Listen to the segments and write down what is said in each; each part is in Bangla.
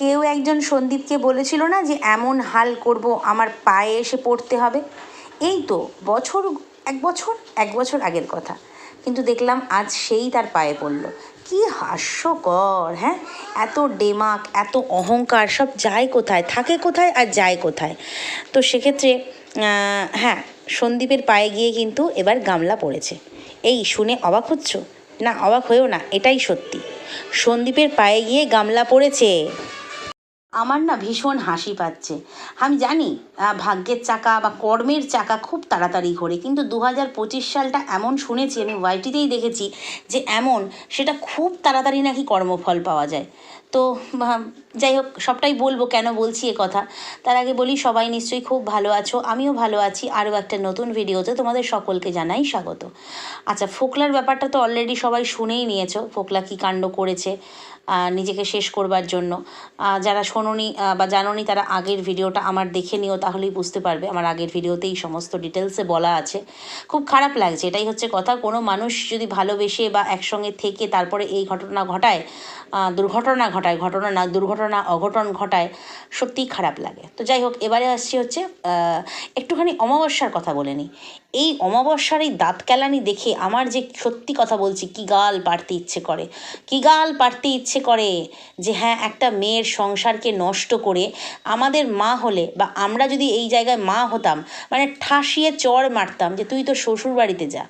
কেউ একজন সন্দীপকে বলেছিল না যে এমন হাল করব, আমার পায়ে এসে পড়তে হবে? এই তো বছর, এক বছর এক বছর আগের কথা। কিন্তু দেখলাম আজ সেই তার পায়ে পড়ল। কি হাস্যকর হ্যাঁ? এত ডেমাক, এত অহংকার, সব যায় কোথায়, থাকে কোথায় আর যায় কোথায়? তো সেক্ষেত্রে হ্যাঁ সন্দীপের পায়ে গিয়ে কিন্তু এবার গামলা পড়েছে। এই শুনে অবাক হচ্ছ? না, অবাক হয়েও না, এটাই সত্যি। সন্দীপের পায়ে গিয়ে গামলা পড়েছে। আমার না ভীষণ হাসি পাচ্ছে। আমি জানি ভাগ্যের চাকা বা কর্মের চাকা খুব তাড়াতাড়ি ঘোরে, কিন্তু দু হাজার পঁচিশ সালটা এমন শুনেছি, আমি ওয়াইটিতেই দেখেছি যে এমন, সেটা খুব তাড়াতাড়ি নাকি কর্মফল পাওয়া যায়। তো যাই হোক, সবটাই বলব কেন বলছি এ কথা। তার আগে বলি, সবাই নিশ্চয়ই খুব ভালো আছো, আমিও ভালো আছি। আরও একটা নতুন ভিডিওতে তোমাদের সকলকে জানাই স্বাগত। আচ্ছা ফোকলার ব্যাপারটা তো অলরেডি সবাই শুনেই নিয়েছো, ফোকলা কী কাণ্ড করেছে নিজেকে শেষ করবার জন্য। যারা শোনোনি বা জানোনি তারা আগের ভিডিওটা আমার দেখে নিও, তাহলেই বুঝতে পারবে। আমার আগের ভিডিওতেই সমস্ত ডিটেলসে বলা আছে। খুব খারাপ লাগছে, এটাই হচ্ছে কথা। কোনো মানুষ যদি ভালোবেসে বা একসঙ্গে থেকে তারপরে এই ঘটনা ঘটায় দুর্ঘটনা ঘটায়, ঘটনা না, দুর্ঘটনা, অঘটন ঘটায়, সত্যিই খারাপ লাগে। তো যাই হোক, এবারে আসছি হচ্ছে একটুখানি অমাবস্যার কথা বলে নিই। এই অমাবস্যার এই দাঁত কেলানি দেখে আমার যে সত্যি কথা বলছি, কি গাল পাড়তে ইচ্ছে করে, কি গাল পাড়তে ইচ্ছে করে যে হ্যাঁ একটা মেয়ের সংসারকে নষ্ট করে আমাদের মা হলে বা আমরা যদি এই জায়গায় মা হতাম মানে ঠাসিয়ে চড় মারতাম যে তুই তো শ্বশুর বাড়িতে যা।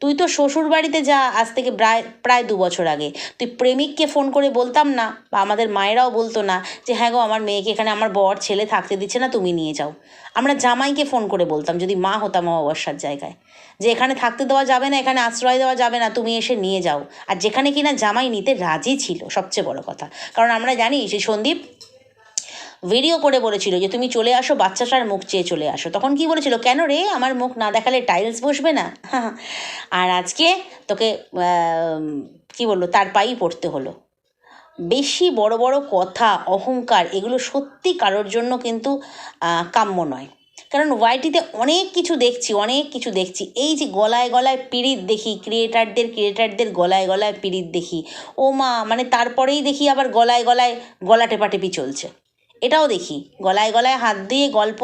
তুই তো শ্বশুর বাড়িতে যা, আজ থেকে প্রায় প্রায় দু বছর আগে। তুই প্রেমিককে ফোন করে বলতাম না, বা আমাদের মায়েরাও বলতো না যে হ্যাঁ গো, আমার মেয়েকে এখানে আমার বর, ছেলে থাকতে দিচ্ছে না, তুমি নিয়ে যাও। আমরা জামাইকে ফোন করে বলতাম, যদি মা হতাম অমাবস্যার জায়গায়, যে, এখানে থাকতে দেওয়া যাবে না, এখানে আশ্রয় দেওয়া যাবে না, তুমি এসে নিয়ে যাও। আর যেখানে কিনা জামাই নিতে রাজি ছিল, সবচেয়ে বড় কথা। কারণ আমরা জানি যে সন্দীপ ভিডিও করে বলেছিল যে তুমি চলে আসো, বাচ্চাটার মুখ চেয়ে চলে আসো। তখন কি বলেছিল? কেন রে? আমার মুখ না দেখালে টাইলস বসবে না? আর আজকে তোকে কি বলল? তার পাই পড়তে হলো। বেশি বড় বড় কথা, অহংকার, এগুলো সত্যি কারোর জন্য কিন্তু কাম্য নয়। কারণ ওয়াইটিতে অনেক কিছু দেখছি, অনেক কিছু দেখছি। এই যে গলায় গলায় পিড়িত দেখি ক্রিয়েটারদের ক্রিয়েটারদের গলায় গলায় পিড়িত দেখি। ও মা মানে তারপরেই দেখি আবার গলায় গলায় গলা টেপাটেপি চলছে। এটাও দেখি। গলায় গলায় হাত দিয়ে গল্প,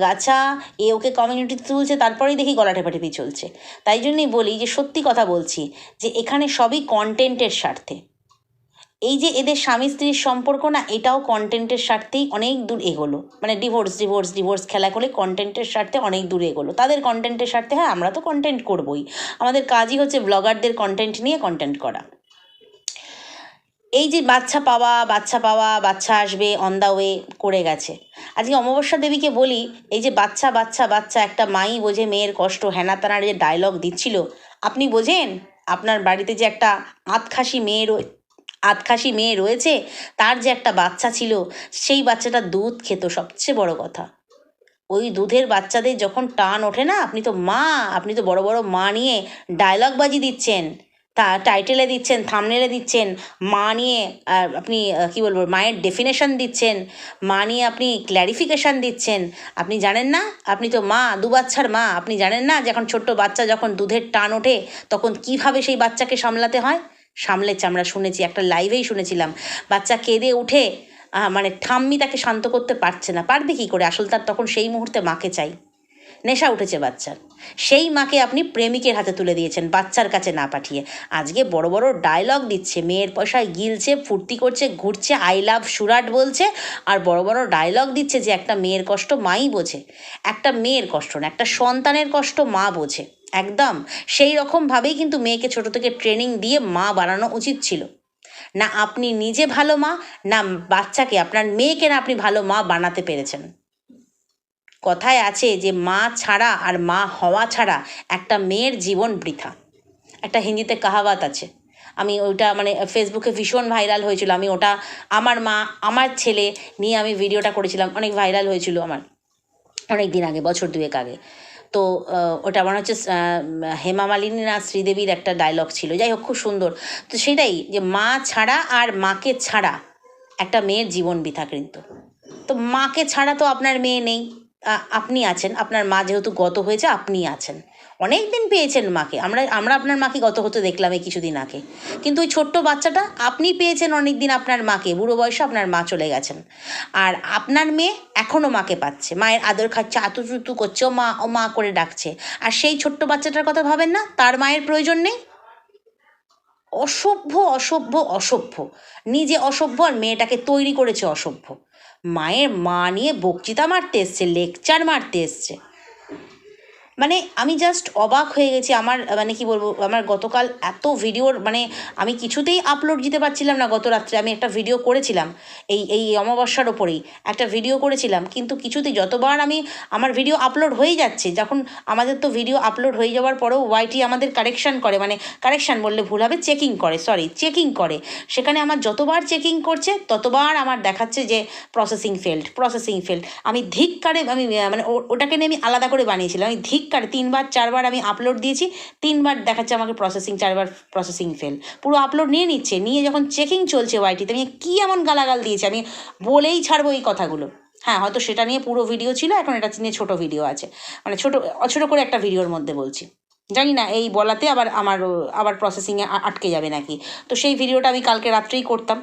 গাছা, এ ওকে কমিউনিটিতে তুলছে, তারপরেই দেখি গলা টেপাটেপি চলছে। তাই জন্যই বলি যে সত্যি কথা বলছি যে এখানে সবই কন্টেন্টের স্বার্থে। এই যে এদের স্বামী স্ত্রীর সম্পর্ক না, এটাও কন্টেন্টের স্বার্থেই অনেক দূর এগোলো। মানে ডিভোর্স ডিভোর্স ডিভোর্স খেলা করে কন্টেন্টের স্বার্থে অনেক দূর এগোলো। তাদের কন্টেন্টের স্বার্থে হ্যাঁ আমরা তো কন্টেন্ট করবোই। আমাদের কাজই হচ্ছে ব্লগারদের কন্টেন্ট নিয়ে কন্টেন্ট করা। এই যে বাচ্চা পাওয়া বাচ্চা পাওয়া, বাচ্চা আসবে অন দ্য ওয়ে করে গেছে। আজকে অমাবস্যা দেবীকে বলি, এই যে বাচ্চা বাচ্চা বাচ্চা, একটা মাই বোঝে মেয়ের কষ্ট হেনা তানার যে ডায়লগ দিচ্ছিল, আপনি বোঝেন? আপনার বাড়িতে যে একটা আতখাসি মেয়ে আতখাসি মেয়ে রয়েছে, তার যে একটা বাচ্চা ছিল, সেই বাচ্চাটা দুধ খেত, সবচেয়ে বড় কথা। ওই দুধের বাচ্চাদের যখন টান ওঠে না, আপনি তো মা, আপনি তো বড় বড় মা নিয়ে ডায়লগ বাজি দিচ্ছেন। তা টাইটেলে দিচ্ছেন থামনেলে দিচ্ছেন, মা নিয়ে আপনি কি বলব, মায়ের ডেফিনেশন দিচ্ছেন, মা নিয়ে আপনি ক্ল্যারিফিকেশান দিচ্ছেন, আপনি জানেন না? আপনি তো মা, দু বাচ্চার মা, আপনি জানেন না যখন ছোট্ট বাচ্চা যখন দুধের টান ওঠে, তখন কীভাবে সেই বাচ্চাকে সামলাতে হয়? সামলেছে, আমরা শুনেছি, একটা লাইভেই শুনেছিলাম। বাচ্চা কেঁদে উঠে মানে ঠাম্মি তাকে শান্ত করতে পারছে না। পারবে কী করে? আসল তার তখন সেই মুহূর্তে মাকে চাই। নেশা উঠেছে বাচ্চার। সেই মাকে আপনি প্রেমিকের হাতে তুলে দিয়েছেন বাচ্চার কাছে না পাঠিয়ে। আজকে বড় বড় ডায়লগ দিচ্ছে, মেয়ের পয়সায় গিলছে, ফুর্তি করছে, ঘুরছে আই লাভ সুরাট বলছে আর বড় বড় ডায়লগ দিচ্ছে যে একটা মেয়ের কষ্ট মাই বোঝে। একটা মেয়ের কষ্ট না, একটা সন্তানের কষ্ট মা বোঝে। একদম সেই রকমভাবেই কিন্তু মেয়েকে ছোট থেকে ট্রেনিং দিয়ে মা বানানো উচিত ছিল। না আপনি নিজে ভালো মা, না বাচ্চাকে, আপনার মেয়েকে না আপনি ভালো মা বানাতে পেরেছেন। কথায় আছে যে মা ছাড়া আর মা হওয়া ছাড়া একটা মেয়ের জীবন বৃথা। একটা হিন্দিতে কাহাওয়াত আছে। আমি ওইটা মানে ফেসবুকে ভীষণ ভাইরাল হয়েছিল। আমি ওটা আমার মা, আমার ছেলে নিয়ে আমি ভিডিওটা করেছিলাম। অনেক ভাইরাল হয়েছিল আমার। অনেক দিন আগে, বছর দুয়েক আগে। তো ওটা আমার হচ্ছে হেমা মালিনী না শ্রীদেবীর একটা ডায়লগ ছিল। যাই হোক, খুব সুন্দর। তো সেটাই যে মা ছাড়া আর মাকে ছাড়া একটা মেয়ের জীবন বৃথা কিন্তু। তো মাকে ছাড়া তো আপনার মেয়ে নেই। আপনি আছেন। আপনার মা যেহেতু গত হয়েছে, আপনি আছেন। অনেক দিন পেয়েছেন মাকে। আমরা আমরা আপনার মাকে গত হতে দেখলাম এই কিছুদিন আগে। কিন্তু ওই ছোট্ট বাচ্চাটা আপনি পেয়েছেন অনেক দিন আপনার মাকে। বুড়ো বয়সে আপনার মা চলে গেছেন। আর আপনার মেয়ে এখনও মাকে পাচ্ছে। মায়ের আদর খাচ্ছে আতু চুতু করছে, ও মা ও মা করে ডাকছে। আর সেই ছোট্ট বাচ্চাটার কথা ভাবেন না? তার মায়ের প্রয়োজন নেই? অসভ্য অসভ্য অসভ্য। নিজে অসভ্য আর মেয়েটাকে তৈরি করেছে অসভ্য। মায়ের মা নিয়ে বক্তৃতা মারতে এসছে লেকচার মারতে এসছে। মানে আমি জাস্ট অবাক হয়ে গেছি, আমার মানে কি বলব, আমার গতকাল এত ভিডিওর মানে আমি কিছুতেই আপলোড দিতে পারছিলাম না গত রাত্রে, আমি একটা ভিডিও করেছিলাম, এই এই অমাবস্যার ওপরেই, একটা ভিডিও করেছিলাম, কিন্তু কিছুতেই, যতবার আমি, আমার ভিডিও আপলোড হয়ে যাচ্ছে, যখন আমাদের তো ভিডিও আপলোড হয়ে যাওয়ার পরেও ওয়াইটি আমাদের কারেকশান করে মানে কারেকশান বললে ভুল হবে চেকিং করে সরি চেকিং করে, সেখানে আমার যতবার চেকিং করছে, ততবার আমার দেখাচ্ছে যে প্রসেসিং ফেল্ড প্রসেসিং ফেল্ড আমি ধিক্কারে, আমি মানে ওটাকে নিয়ে আমি আলাদা করে বানিয়েছিলাম, আমি ধিক্কারে তিনবার, চারবার আমি আপলোড দিয়েছি, তিনবার দেখাচ্ছে আমাকে প্রসেসিং চারবার প্রসেসিং ফেল পুরো আপলোড নিয়ে নিচ্ছে, নিয়ে যখন চেকিং চলছে ওয়াইটিতে আমি কী এমন গালাগাল দিয়েছি, আমি বলেই ছাড়বো এই কথাগুলো। হ্যাঁ হয়তো সেটা নিয়ে পুরো ভিডিও ছিল, এখন এটা নিয়ে ছোট ভিডিও আছে। মানে ছোট ছোট করে একটা ভিডিওর মধ্যে বলছি। জানি না, এই বলাতে আবার আমার, আবার প্রসেসিংয়ে আটকে যাবে নাকি। তো সেই ভিডিওটা আমি কালকে রাত্রেই করতাম।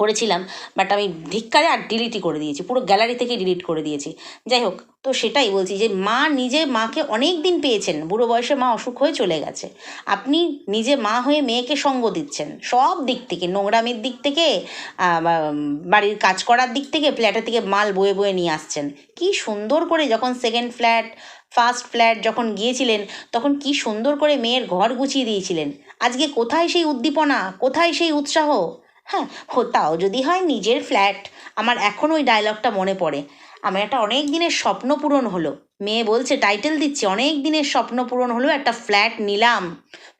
করেছিলাম বাট আমি ধিক্কারে আর ডিলিটই করে দিয়েছি, পুরো গ্যালারি থেকে ডিলিট করে দিয়েছি। যাই হোক, তো সেটাই বলছি যে মা নিজে মাকে অনেক দিন পেয়েছেন, বুড়ো বয়সে মা অসুখ হয়ে চলে গেছে। আপনি নিজে মা হয়ে মেয়েকে সঙ্গ দিচ্ছেন, সব দিক থেকে, নোংরামের দিক থেকে বাড়ির কাজ করার দিক থেকে ফ্ল্যাটের থেকে মাল বয়ে বয়ে নিয়ে আসছেন। কি সুন্দর করে যখন সেকেন্ড ফ্ল্যাট ফার্স্ট ফ্ল্যাট যখন গিয়েছিলেন, তখন কি সুন্দর করে মেয়ের ঘর গুছিয়ে দিয়েছিলেন। আজকে কোথায় সেই উদ্দীপনা, কোথায় সেই উৎসাহ? হ্যাঁ তাও যদি হয় নিজের ফ্ল্যাট আমার এখন ওই ডায়লগটা মনে পড়ে। আমার একটা অনেক দিনের স্বপ্ন পূরণ হলো। মেয়ে বলছে টাইটেল দিচ্ছে, অনেক দিনের স্বপ্ন পূরণ হলো, একটা ফ্ল্যাট নিলাম।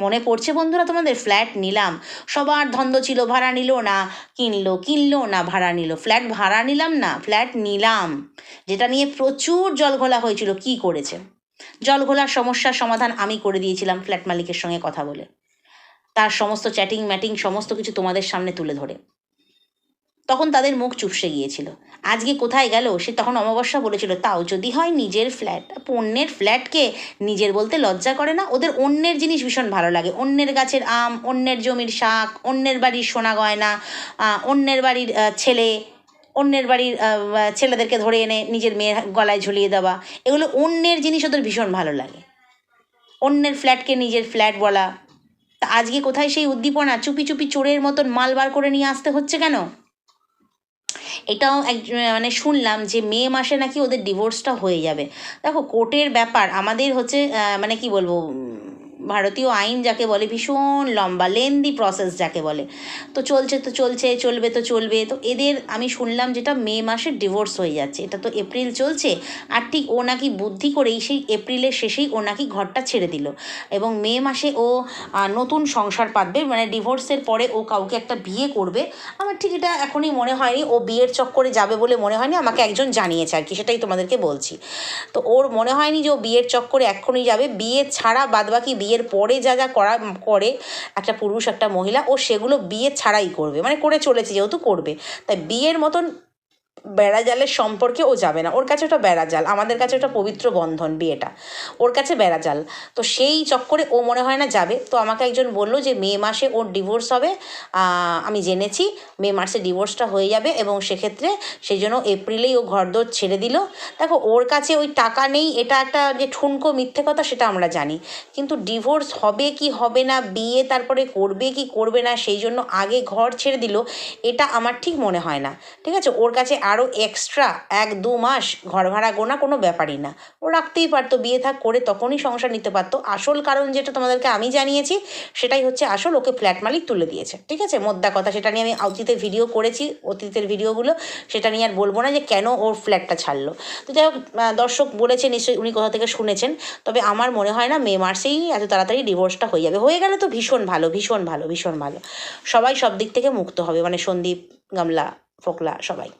মনে পড়ছে বন্ধুরা তোমাদের? ফ্ল্যাট নিলাম। সবার ধন্দ ছিল, ভাড়া নিল না। কিনলো কিনলো না, ভাড়া নিল। ফ্ল্যাট ভাড়া নিলাম না ফ্ল্যাট নিলাম। যেটা নিয়ে প্রচুর জলঘোলা হয়েছিল, কি করেছে? জলঘোলার সমস্যার সমাধান আমি করে দিয়েছিলাম ফ্ল্যাট মালিকের সঙ্গে কথা বলে। তার সমস্ত চ্যাটিং ম্যাটিং সমস্ত কিছু তোমাদের সামনে তুলে ধরে। তখন তাদের মুখ চুপসে গিয়েছিল। আজকে কোথায় গেল? সে তখন অমাবস্যা বলেছিল, তাও যদি হয় নিজের ফ্ল্যাট অন্যের ফ্ল্যাটকে নিজের বলতে লজ্জা করে না? ওদের অন্যের জিনিস ভীষণ ভালো লাগে। অন্যের গাছের আম, অন্যের জমির শাক, অন্যের বাড়ির সোনা গয়না অন্যের বাড়ির ছেলে, অন্যের বাড়ির ছেলেদেরকে ধরে এনে নিজের মেয়ের গলায় ঝুলিয়ে দেওয়া। এগুলো অন্যের জিনিস ওদের ভীষণ ভালো লাগে। অন্যের ফ্ল্যাটকে নিজের ফ্ল্যাট বলা। তা আজকে কোথায় সেই উদ্দীপনা? চুপি চুপি চোরের মতন মাল বার করে নিয়ে আসতে হচ্ছে কেন? এটাও এক মানে শুনলাম যে মে মাসে নাকি ওদের ডিভোর্সটা হয়ে যাবে। দেখো কোর্টের ব্যাপার আমাদের হচ্ছে মানে কি বলব ভারতীয় আইন যাকে বলে, ভীষণ লম্বা লেন্দি প্রসেস যাকে বলে। তো চলছে তো চলছে, চলবে তো চলবে। তো এদের, আমি শুনলাম যেটা মে মাসে ডিভোর্স হয়ে যাচ্ছে। এটা তো এপ্রিল চলছে, আর ঠিক ও নাকি বুদ্ধি করেই সেই এপ্রিলের শেষেই ও নাকি ঘরটা ছেড়ে দিল। এবং মে মাসে ও নতুন সংসার পাতবে মানে ডিভোর্সের পরে ও কাউকে একটা বিয়ে করবে। আমার ঠিক এটা এখনই মনে হয়নি, ও বিয়ের চক্করে যাবে বলে মনে হয়নি, আমাকে একজন জানিয়েছে আর কি, সেটাই তোমাদেরকে বলছি। তো ওর মনে হয়নি যে ও বিয়ের চক্করে এক্ষুনি যাবে, বিয়ে ছাড়া বাদবাকি বিয়ের পরে যা যা করা, করে একটা পুরুষ, একটা মহিলা ও সেগুলো বিয়ে ছাড়াই করবে। মানে করে চলেছে, যেহেতু করবে। তাই বিয়ের মতন বেড়াজালের সম্পর্কে ও যাবে না। ওর কাছে ওটা বেড়াজাল, আমাদের কাছে ওটা পবিত্র বন্ধন বিয়েটা। ওর কাছে বেড়াজাল। তো সেই চক্করে ও মনে হয় না যাবে। তো আমাকে একজন বলল যে মে মাসে ওর ডিভোর্স হবে। আমি জেনেছি, মে মাসে ডিভোর্সটা হয়ে যাবে এবং সেক্ষেত্রে সেই জন্য এপ্রিলেই ও ঘরদোর ছেড়ে দিল। দেখো, ওর কাছে ওই টাকা নেই, এটা একটা যে ঠুনকো মিথ্যে কথা সেটা আমরা জানি। কিন্তু ডিভোর্স হবে কি হবে না, বিয়ে তারপরে করবে কি করবে না, সেই জন্য আগে ঘর ছেড়ে দিল, এটা আমার ঠিক মনে হয় না। ঠিক আছে? ওর কাছে আরও এক্সট্রা এক দু মাস ঘর ভাড়া গোনা কোনো ব্যাপারই না। ও রাখতেই পারতো, বিয়ে থাক করে তখনই সংসার নিতে পারতো। আসল কারণ যেটা তোমাদেরকে আমি জানিয়েছি, সেটাই হচ্ছে আসল ওকে ফ্ল্যাট মালিক তুলে দিয়েছে। ঠিক আছে? মোদ্দা কথা, সেটা নিয়ে আমি অতীতের ভিডিও করেছি, অতীতের ভিডিওগুলো সেটা নিয়ে আর বলব না যে কেন ওর ফ্ল্যাটটা ছাড়লো। তো যাই হোক দর্শক বলেছে, নিশ্চয়ই উনি কোথা থেকে শুনেছেন। তবে আমার মনে হয় না, মে মাসেই এত তাড়াতাড়ি ডিভোর্সটা হয়ে যাবে। হয়ে গেলে তো ভীষণ ভালো ভীষণ ভালো ভীষণ ভালো। সবাই সব দিক থেকে মুক্ত হবে মানে সন্দীপ, গামলা, ফোকলা, সবাই।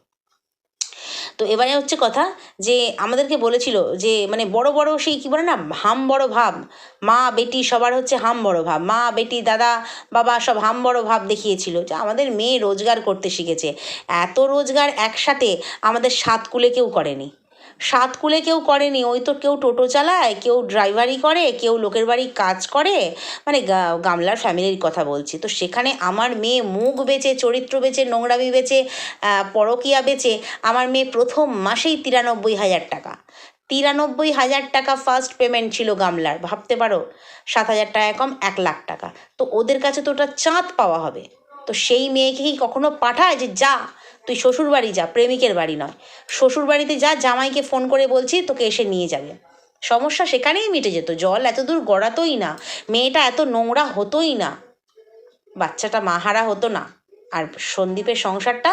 তো এবারে হচ্ছে কথা যে আমাদেরকে বলেছিল যে মানে বড় বড় সেই কী বলে না, হাম বড় ভাব, মা বেটি সবার হচ্ছে হাম বড় ভাব, মা বেটি দাদা বাবা সব হাম বড় ভাব দেখিয়েছিল। যে আমাদের মেয়ে রোজগার করতে শিখেছে। এত রোজগার একসাথে আমাদের সাত কুলে কেউ করেনি। সাত কুলে কেউ করেনি, ওই তো কেউ টোটো চালায়, কেউ ড্রাইভারি করে, কেউ লোকের বাড়ি কাজ করে মানে গামলার ফ্যামিলির কথা বলছি। তো সেখানে আমার মেয়ে মুখ বেচে, চরিত্র বেচে, নোংরামি বেচে পরকীয়া বেচে, আমার মেয়ে প্রথম মাসেই তিরানব্বই হাজার টাকা। তিরানব্বই হাজার টাকা ফার্স্ট পেমেন্ট ছিল গামলার, ভাবতে পারো? সাত হাজার টাকা কম এক লাখ টাকা। তো ওদের কাছে তো ওটা চাঁদ পাওয়া হবে। তো সেই মেয়েকেই কখনো পাঠায় যে যা তুই শ্বশুর বাড়ি যা, প্রেমিকের বাড়ি নয়। শ্বশুর বাড়িতে যা, জামাইকে ফোন করে বলছি তোকে এসে নিয়ে যাবে। সমস্যা সেখানেই মিটে যেত, জল এত দূর গড়াতোই না, মেয়েটা এত নোংরা হতোই না। বাচ্চাটা মাহারা হতো না, আর সন্দীপের সংসারটা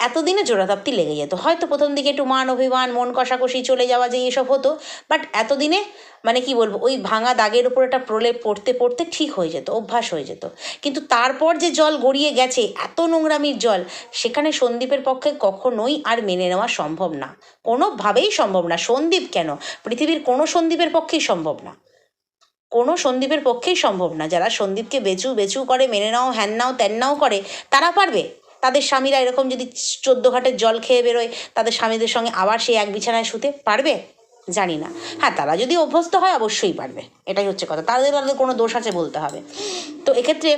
এতদিনে জোড়াতাপ্তি লেগে যেত। হয়তো প্রথম দিকে একটু মান অভিমান, মন কষাকষি চলে যাওয়া যে এসব হতো বাট এতদিনে মানে কি বলব, ওই ভাঙা দাগের উপর একটা প্রলেপ পড়তে পড়তে ঠিক হয়ে যেত, অভ্যাস হয়ে যেত। কিন্তু তারপর যে জল গড়িয়ে গেছে, এত নোংরামির জল, সেখানে সন্দীপের পক্ষে কখনোই আর মেনে নেওয়া সম্ভব না। কোনোভাবেই সম্ভব না। সন্দীপ কেন? পৃথিবীর কোনো সন্দীপের পক্ষেই সম্ভব না। কোনো সন্দীপের পক্ষেই সম্ভব না। যারা সন্দীপকে বেচু বেচু করে, মেনে নাও, হ্যান নাও, ত্যান নাও করে, তারা পারবে। তাদের স্বামীরা এরকম যদি চোদ্দ ঘাটের জল খেয়ে বেরোয়, তাদের স্বামীদের সঙ্গে আবার সেই এক বিছানায় শুতে পারবে? জানি না। হ্যাঁ তারা যদি অভ্যস্ত হয় অবশ্যই পারবে। এটাই হচ্ছে কথা। তাদের তাদের কোনো দোষ আছে বলতে হবে। তো এক্ষেত্রে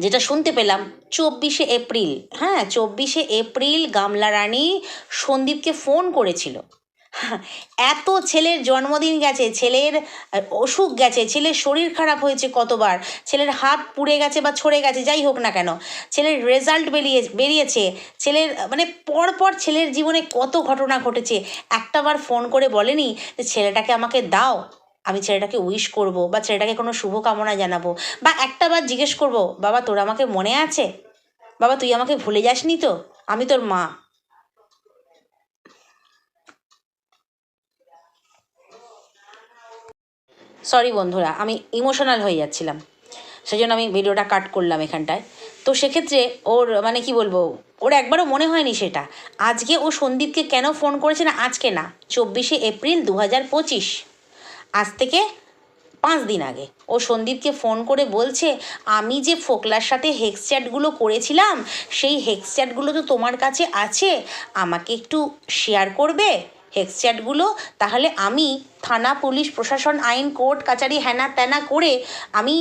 যেটা শুনতে পেলাম, চব্বিশে এপ্রিল হ্যাঁ চব্বিশে এপ্রিল গামলা রানী সন্দীপকে ফোন করেছিল। এত ছেলের জন্মদিন গেছে, ছেলের অসুখ গেছে, ছেলের শরীর খারাপ হয়েছে কতবার, ছেলের হাত পুড়ে গেছে বা ছড়ে গেছে, যাই হোক না কেন, ছেলের রেজাল্ট বেরিয়ে, বেরিয়েছে, ছেলের মানে পরপর ছেলের জীবনে কত ঘটনা ঘটেছে, একটাবার ফোন করে বলেনি যে ছেলেটাকে আমাকে দাও, আমি ছেলেটাকে উইশ করব বা ছেলেটাকে কোনো শুভকামনা জানাব, বা একটাবার জিজ্ঞেস করব, বাবা, তোর আমাকে মনে আছে? বাবা, তুই আমাকে ভুলে যাসনি তো? আমি তোর মা। সরি বন্ধুরা, আমি ইমোশনাল হয়ে যাচ্ছিলাম। সেই জন্য আমি ভিডিওটা কাট করলাম এখানটায়। তো সেক্ষেত্রে ওর মানে কি বলব, ওর একবারও মনে হয়নি সেটা। আজকে ও সন্দীপকে কেন ফোন করেছে না, আজকে না, চব্বিশে এপ্রিল দু হাজার পঁচিশ। আজ থেকে পাঁচ দিন আগে। ও সন্দীপকে ফোন করে বলছে, আমি যে ফোকলার সাথে হেক্স চ্যাটগুলো করেছিলাম, সেই হেক্স চ্যাটগুলো তো তোমার কাছে আছে, আমাকে একটু শেয়ার করবে? হেক্স চ্যাটগুলো তাহলে আমি থানা, পুলিশ, প্রশাসন, আইন, কোর্ট, কাচারি হ্যানা ত্যানা করে আমি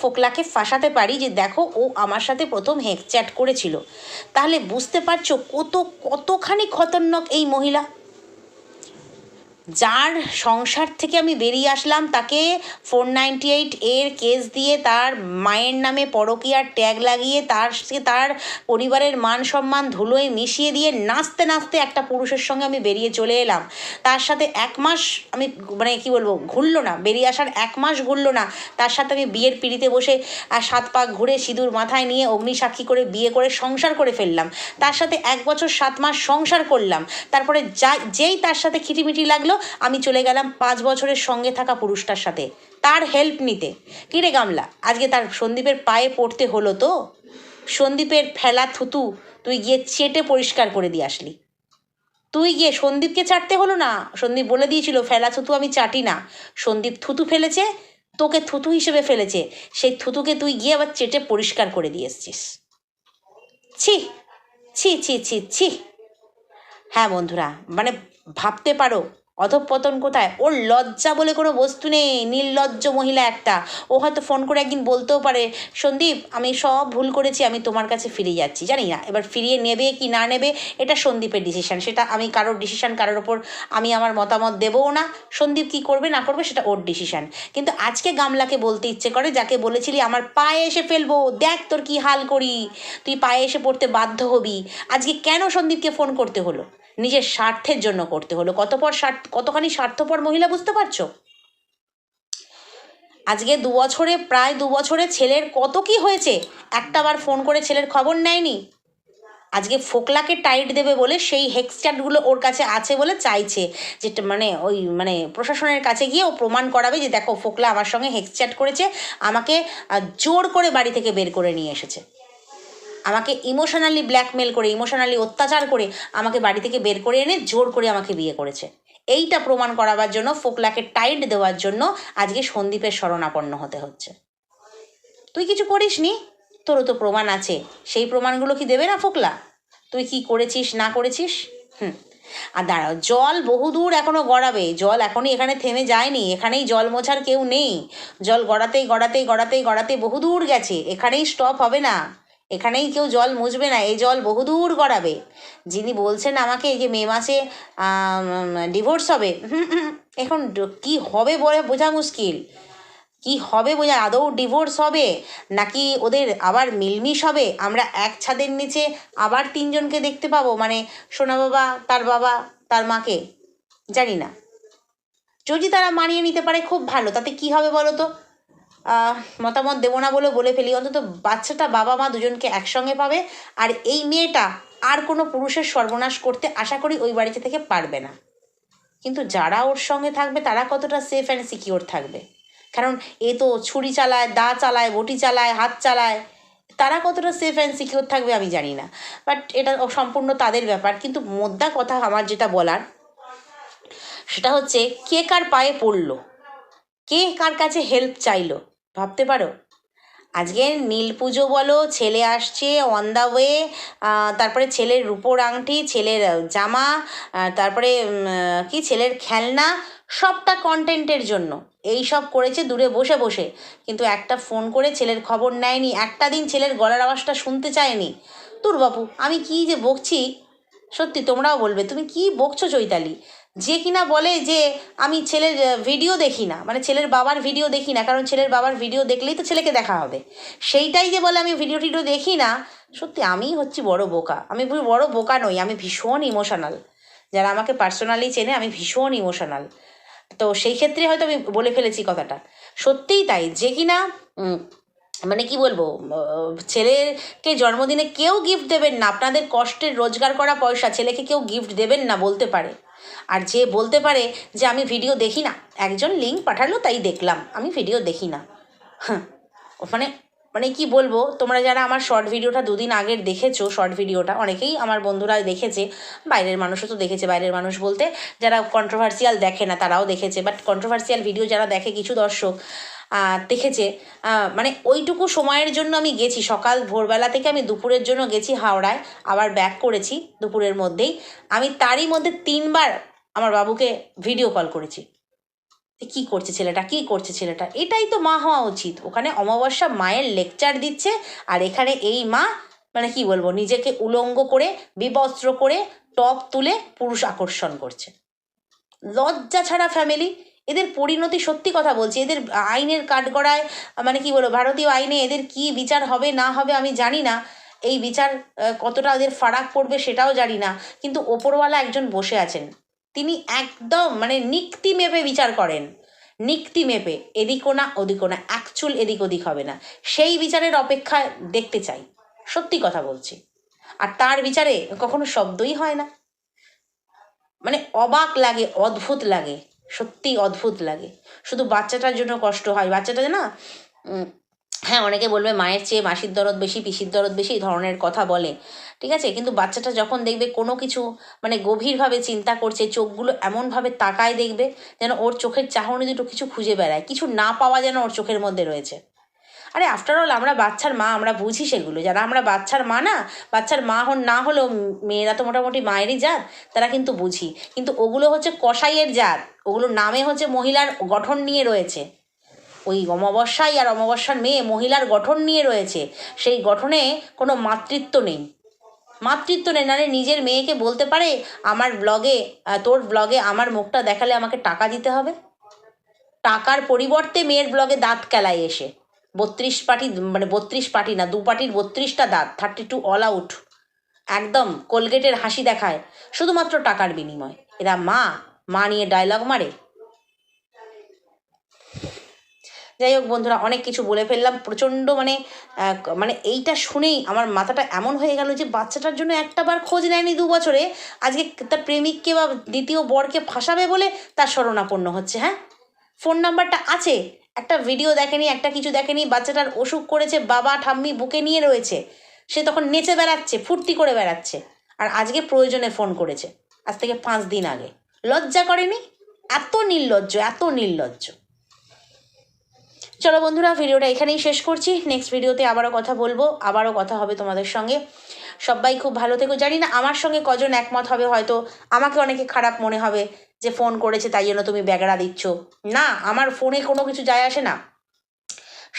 ফোকলাকে ফাঁসাতে পারি যে দেখো ও আমার সাথে প্রথম হেক্সচ্যাট করেছিল। তাহলে বুঝতে পারছ কত, কতখানি খতরনাক এই মহিলা? যার সংসার থেকে আমি বেরিয়ে আসলাম, তাকে ফোর নাইনটি এইট এর কেস দিয়ে তার মায়ের নামে পরকীয়ার ট্যাগ লাগিয়ে তার তার পরিবারের মান সম্মান ধুলোয় মিশিয়ে দিয়ে নাচতে নাচতে একটা পুরুষের সঙ্গে আমি বেরিয়ে চলে এলাম। তার সাথে এক মাস আমি মানে কি বলব, ঘুরলো না, বেরিয়ে আসার এক মাস ঘুরলো না। তার সাথে আমি বিয়ের পিড়িতে বসে আর সাত পাক ঘুরে সিঁদুর মাথায় নিয়ে অগ্নিসাক্ষী করে বিয়ে করে সংসার করে ফেললাম। তার সাথে এক বছর সাত মাস সংসার করলাম। তারপরে যা যেই তার সাথে খিটিমিটি লাগল আমি চলে গেলাম পাঁচ বছরের সঙ্গে থাকা পুরুষটার সাথে। তার হেল্প নিতে। কিরে গামলা, আজকে তার সন্দীপের পায়ে পড়তে হলো তো? সন্দীপের ফেলা থুতু, তুই গিয়ে চেটে পরিষ্কার করে দিয়ে আসলি। তুই গিয়ে সন্দীপকে চাটতে হলো না? সন্দীপ বলে দিয়েছিল, ফেলা থুতু আমি চাটি না। সন্দীপ থুতু ফেলেছে, তোকে থুতু হিসেবে ফেলেছে। সেই থুতুকে তুই গিয়ে আবার চেটে পরিষ্কার করে দিয়ে এসছিস। ছি ছি ছি ছি ছি। হ্যাঁ বন্ধুরা মানে ভাবতে পারো অধঃপতন কোথায়? ওর লজ্জা বলে কোনো বস্তু নেই, নির্লজ্জ মহিলা একটা। ও হয়তো ফোন করে একদিন বলতেও পারে, সন্দীপ, আমি সব ভুল করেছি, আমি তোমার কাছে ফিরে যাচ্ছি। জানি না, এবার ফিরিয়ে নেবে কি না নেবে, এটা সন্দীপের ডিসিশান সেটা আমি কারোর ডিসিশান কারোর ওপর আমি আমার মতামত দেবও না। সন্দীপ কি করবে, না করবে, সেটা ওর ডিসিশান কিন্তু আজকে গামলাকে বলতে ইচ্ছে করে, যাকে বলেছিলি, আমার পায়ে এসে ফেলব, দেখ তোর কি হাল করি। তুই পায়ে এসে পড়তে বাধ্য হবি। আজকে কেন সন্দীপকে ফোন করতে হলো? নিজের স্বার্থের জন্য করতে হলো। কতপর স্বার্থ, কতখানি স্বার্থপর মহিলা বুঝতে পারছ? আজকে দু বছরে, প্রায় দু বছরে ছেলের কত কি হয়েছে? একটা বার ফোন করে ছেলের খবর নেয়নি। আজকে ফোকলাকে টাইট দেবে বলে সেই হেক্সচ্যাটগুলো ওর কাছে আছে বলে চাইছে যেটা মানে ওই মানে প্রশাসনের কাছে গিয়ে ও প্রমাণ করাবে যে, দেখো, ফোকলা আমার সঙ্গে হেক্সচ্যাট করেছে, আমাকে জোর করে বাড়ি থেকে বের করে নিয়ে এসেছে। আমাকে ইমোশনালি ব্ল্যাকমেল করে ইমোশনালি অত্যাচার করে আমাকে বাড়ি থেকে বের করে এনে জোর করে আমাকে বিয়ে করেছে। এইটা প্রমাণ করাবার জন্য, ফোকলাকে টাইট দেওয়ার জন্য আজকে সন্দীপের শরণাপন্ন হতে হচ্ছে। তুই কিছু করিসনি? তোরও তো প্রমাণ আছে। সেই প্রমাণগুলো কি দেবে না ফোকলা? তুই কি করেছিস, না করেছিস? হুম। আর দাঁড়াও, জল বহুদূর এখনও গড়াবে। জল এখনই এখানে থেমে যায়নি। এখানেই জল মোছার কেউ নেই। জল গড়াতেই গড়াতেই গড়াতেই গড়াতে বহুদূর গেছে। এখানেই স্টপ হবে না। এখানেই কেউ জল মুছবে না, এই জল বহুদূর গড়াবে। যিনি বলছেন আমাকে যে মে মাসে ডিভোর্স হবে এখন কি হবে বলে বোঝা মুশকিল। কি হবে বোঝা, আদৌ ডিভোর্স হবে, নাকি ওদের আবার মিলমিশ হবে? আমরা এক ছাদের নিচে আবার তিনজনকে দেখতে পাবো মানে সোনা বাবা, তার বাবা, তার মাকে। জানি না। যদি তারা মানিয়ে নিতে পারে, খুব ভালো। তাতে কি হবে বলো তো? মতামত দেবো না বলে বলে ফেলি। অন্তত বাচ্চাটা বাবা মা দুজনকে একসঙ্গে পাবে। আর এই মেয়েটা আর কোনো পুরুষের সর্বনাশ করতে আশা করি ওই বাড়িতে থেকে পারবে না। কিন্তু যারা ওর সঙ্গে থাকবে, তারা কতটা সেফ অ্যান্ড সিকিওর থাকবে? কারণ এ তো ছুরি চালায়, দা চালায়, বটি চালায়, হাত চালায়, তারা কতটা সেফ অ্যান্ড সিকিওর থাকবে আমি জানি না। বাট এটা সম্পূর্ণ তাদের ব্যাপার। কিন্তু মোদ্দা কথা আমার যেটা বলার, সেটা হচ্ছে, কে কার পায়ে পড়ল? কে কার কাছে হেল্প চাইলো? ভাবতে পারো? আজকে নীল পুজো বলো, ছেলে আসছে অন দ্য ওয়ে তারপরে ছেলের রূপোর আংটি, ছেলের জামা তারপরে কি ছেলের খেলনা, সবটা কন্টেন্টের জন্য। এই সব করেছে দূরে বসে বসে। কিন্তু একটা ফোন করে ছেলের খবর নেয়নি, একটা দিন ছেলের গলার আওয়াজটা শুনতে চায়নি। তোর বাপু, আমি কি যে বকছি? সত্যি তোমরাও বলবে, তুমি কি বকছো চৈতালি? যে কিনা বলে যে আমি ছেলের ভিডিও দেখি না। মানে ছেলের বাবার ভিডিও দেখি না, কারণ ছেলের বাবার ভিডিও দেখলেই তো ছেলেকে দেখা হবে। সেইটাই যে বলে আমি ভিডিও টিডিও দেখি না, সত্যি আমিই হচ্ছি বড় বোকা। আমি বড় বোকা নই, আমি ভীষণ ইমোশনাল যারা আমাকে পার্সোনালি চেনে, আমি ভীষণ ইমোশনাল তো সেই ক্ষেত্রে হয়তো আমি বলে ফেলেছি কথাটা। সত্যিই তাই, যে কিনা মানে কি বলব ছেলেকে জন্মদিনে কেউ গিফট দেবেন না। আপনাদের কষ্টের, রোজগার করা পয়সা, ছেলেকে কেউ গিফট দেবেন না, বলতে পারে। আর যে বলতে পারে যে আমি ভিডিও দেখি না একজন লিঙ্ক পাঠালো তাই দেখলাম আমি ভিডিও দেখি না। হ্যাঁ, মানে মানে কি বলব তোমরা যারা আমার শর্ট ভিডিওটা দুদিন আগের দেখেছ শর্ট ভিডিওটা অনেকেই আমার বন্ধুরা দেখেছে বাইরের মানুষও তো দেখেছে বাইরের মানুষ বলতে যারা কন্ট্রোভার্সিয়াল দেখে না তারাও দেখেছে বাট কন্ট্রোভার্সিয়াল ভিডিও যারা দেখে কিছু দর্শক দেখেছে। মানে ওইটুকু সময়ের জন্য আমি গেছি। সকাল, ভোরবেলা থেকে আমি দুপুরের জন্য গেছি হাওড়ায়। আবার ব্যাক করেছি দুপুরের মধ্যেই। আমি তারই মধ্যে তিনবার আমার বাবুকে ভিডিও কল করেছি। কী করছে ছেলেটা? কী করছে ছেলেটা? এটাই তো মা হওয়া উচিত। ওখানে অমাবস্যা মায়ের লেকচার দিচ্ছে আর এখানে এই মা মানে কি বলব, নিজেকে উলঙ্গ করে, বিবস্ত্র করে টপ তুলে পুরুষ আকর্ষণ করছে। লজ্জা ছাড়া ফ্যামিলি এদের পরিণতি সত্যি কথা বলছি। এদের আইনের কাঠগড়ায় মানে কি বলব, ভারতীয় আইনে এদের কি বিচার হবে, না হবে আমি জানি না। এই বিচার কতটা এদের ফারাক পড়বে সেটাও জানি না। কিন্তু ওপরওয়ালা একজন বসে আছেন। তিনি একদম মানে নিক্তি মেপে বিচার করেন। নিক্তি মেপে এদিকও না ওদিকও না অ্যাকচুয়াল এদিক ওদিক হবে না। সেই বিচারের অপেক্ষা দেখতে চাই। সত্যি কথা বলছি। আর তার বিচারে কখনো শব্দই হয় না। মানে অবাক লাগে, অদ্ভুত লাগে। সত্যি অদ্ভুত লাগে। শুধু বাচ্চাটার জন্য কষ্ট হয়। বাচ্চাটা না হ্যাঁ অনেকে বলবে মায়ের চেয়ে মাসির দরদ বেশি, পিসির দরদ বেশি, এই ধরনের কথা বলে। ঠিক আছে? কিন্তু বাচ্চাটা যখন দেখবে কোনো কিছু মানে গভীরভাবে চিন্তা করছে, চোখগুলো এমনভাবে তাকায় দেখবে যেন ওর চোখের চাহনি দুটো কিছু খুঁজে বেড়ায়। কিছু না পাওয়া যেন ওর চোখের মধ্যে রয়েছে। আরে আফটার অল আমরা বাচ্চার মা, আমরা বুঝি সেগুলো। যারা আমরা বাচ্চার মা না, বাচ্চার মা হন, না হলেও মেয়েরা তো মোটামুটি মায়েরই জাত, তারা কিন্তু বুঝি। কিন্তু ওগুলো হচ্ছে কসাইয়ের জাত, ওগুলো নামে হচ্ছে মহিলার গঠন নিয়ে রয়েছে। ওই অমাবস্যায় আর অমাবস্যার মেয়ে মহিলার গঠন নিয়ে রয়েছে। সেই গঠনে কোনো মাতৃত্ব নেই। মাতৃত্ব নেই, নাহলে নিজের মেয়েকে বলতে পারে, আমার ব্লগে তোর ব্লগে আমার মুখটা দেখালে আমাকে টাকা দিতে হবে? টাকার পরিবর্তে মেয়ের ব্লগে দাঁত কেলায় এসে। বত্রিশ পাটি মানে বত্রিশ পাটি না, দু পাটির বত্রিশটা দাঁত থার্টি টু অল আউট একদম কোলগেটের হাসি দেখায়, শুধুমাত্র টাকার বিনিময়। এরা মা মা নিয়ে ডায়লগ মারে। যাই হোক বন্ধুরা, অনেক কিছু বলে ফেললাম, প্রচণ্ড মানে মানে এইটা শুনেই আমার মাথাটা এমন হয়ে গেল যে বাচ্চাটার জন্য একটা বার খোঁজ নেয়নি দু বছরে, আজকে তার প্রেমিককে বা দ্বিতীয় বরকে ফাঁসাবে বলে তার শরণাপন্ন হচ্ছে হ্যাঁ? ফোন নাম্বারটা আছে একটা ভিডিও দেখেনি, একটা কিছু দেখেনি, বাচ্চাটার অসুখ করেছে, বাবা, ঠাম্মি বুকে নিয়ে রয়েছে। সে তখন নেচে বেড়াচ্ছে, ফুর্তি করে বেড়াচ্ছে। আর আজকে প্রয়োজনে ফোন করেছে। আজ থেকে পাঁচ দিন আগে। লজ্জা করেনি? এত নির্লজ্জ এত নির্লজ্জ। চলো বন্ধুরা ভিডিওটা এখানেই শেষ করছি। নেক্সট ভিডিওতে আবারও কথা বলব, আবারও কথা হবে তোমাদের সঙ্গে। সবাই খুব ভালো থেকো। জানি না আমার সঙ্গে কজন একমত হবে, হয়তো আমাকে অনেকে খারাপ মনে হবে যে ফোন করেছে, তাই জন্য তুমি ব্যাগড়া দিচ্ছ। না, আমার ফোনে কোনো কিছু যায় আসে না।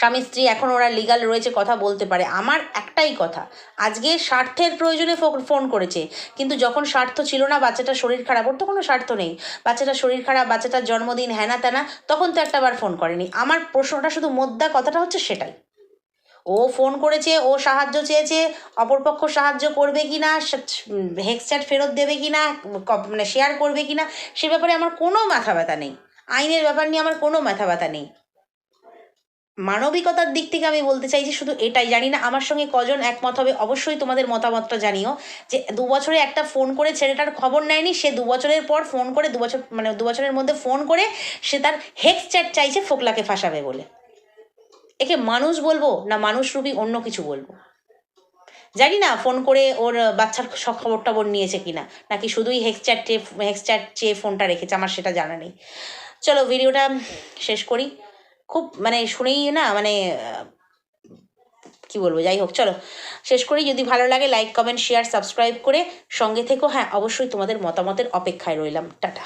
স্বামী, স্ত্রী, এখন ওরা লিগাল রয়েছে, কথা বলতে পারে। আমার একটাই কথা, আজকে স্বার্থের প্রয়োজনে ফোন করেছে, কিন্তু যখন স্বার্থ ছিল না, বাচ্চাটার শরীর খারাপ, ওর তো কোনো স্বার্থ নেই। বাচ্চাটার শরীর খারাপ, বাচ্চাটার জন্মদিন হ্যানা ত্যানা তখন তো একটা বার ফোন করেনি। আমার প্রশ্নটা শুধু মোদ্দা কথাটা হচ্ছে সেটাই। ও ফোন করেছে, ও সাহায্য চেয়েছে, অপরপক্ষ সাহায্য করবে কি না হেক্সচ্যাট ফেরত দেবে কি না মানে শেয়ার করবে কি না সে ব্যাপারে আমার কোনো মাথা ব্যথা নেই। আইনের ব্যাপার নিয়ে আমার কোনো মাথা ব্যথা নেই। মানবিকতার দিক থেকে আমি বলতে চাইছি শুধু এটাই, জানি না আমার সঙ্গে কজন একমত হবে, অবশ্যই তোমাদের মতামতটা জানিও। যে দু বছরে একটা ফোন করে ছেলেটার খবর নেয়নি, সে দু বছরের পর ফোন করে, দু বছর মানে দু বছরের মধ্যে ফোন করে সে তার হেক্স চ্যাট চাইছে ফোকলাকে ফাঁসাবে বলে। একে মানুষ বলব না মানুষ মানুষরূপী অন্য কিছু বলব? জানি না, ফোন করে ওর বাচ্চার সব খবর টবর নিয়েছে কিনা, নাকি শুধুই হেক্স চ্যাট হেক্স চ্যাট চেয়ে ফোনটা রেখেছে, আমার সেটা জানা নেই। চলো ভিডিওটা শেষ করি। খুব মানে শুনেই না মানে কি বলব, যাই হোক, চলো। শেষ করি, যদি ভালো লাগে লাইক কমেন্ট শেয়ার সাবস্ক্রাইব করে সঙ্গে থেকো। হ্যাঁ অবশ্যই তোমাদের মতামতের অপেক্ষায় রইলাম। টাটা।